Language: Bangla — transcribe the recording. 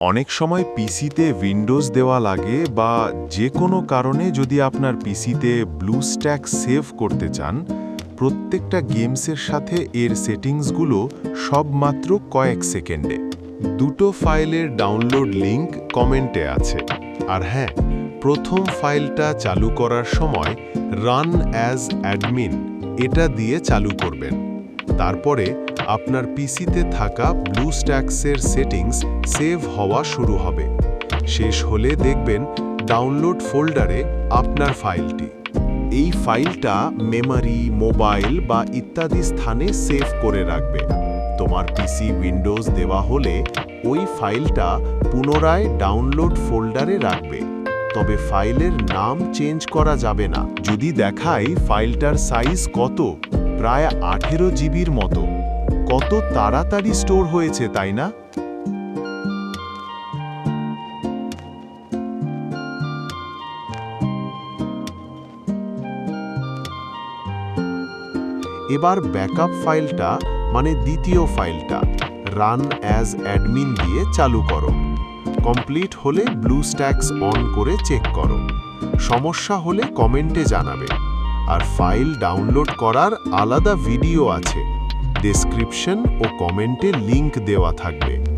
অনেক সময় পিসিতে উইন্ডোজ দেওয়া লাগে বা যে কোনো কারণে যদি আপনার পিসিতে ব্লু স্ট্যাক সেভ করতে চান, প্রত্যেকটা গেমসের সাথে এর সেটিংসগুলো সব মাত্র কয়েক সেকেন্ডে। দুটো ফাইলের ডাউনলোড লিংক কমেন্টে আছে। আর হ্যাঁ প্রথম ফাইলটা চালু করার সময় রান অ্যাজ অ্যাডমিন এটা দিয়ে চালু করবেন। তারপরে আপনার পিসিতে থাকা ব্লু স্ট্যাক্সের সেটিংস সেভ হওয়া শুরু হবে। শেষ হলে দেখবেন ডাউনলোড ফোল্ডারে আপনার ফাইলটি। এই ফাইলটা মেমরি, মোবাইল বা ইত্যাদি স্থানে সেভ করে রাখবে। তোমার পিসি উইন্ডোজ দেওয়া হলে ওই ফাইলটা পুনরায় ডাউনলোড ফোল্ডারে রাখবে। তবে ফাইলের নাম চেঞ্জ করা যাবে না। যদি দেখাই ফাইলটার সাইজ কত? প্রায় আঠেরো জিবির মতো। কত তাড়াতাড়ি স্টোর হয়েছে, তাই না? এবার ব্যাকআপ ফাইলটা মানে দ্বিতীয় ফাইলটা, রান অ্যাজ অ্যাডমিন দিয়ে চালু করো। কমপ্লিট হলে ব্লু স্ট্যাক্স অন করে চেক করো। সমস্যা হলে কমেন্টে জানাবে। আর ফাইল ডাউনলোড করার আলাদা ভিডিও আছে। ডেসক্রিপশন ও কমেন্টে লিংক দেওয়া থাকবে।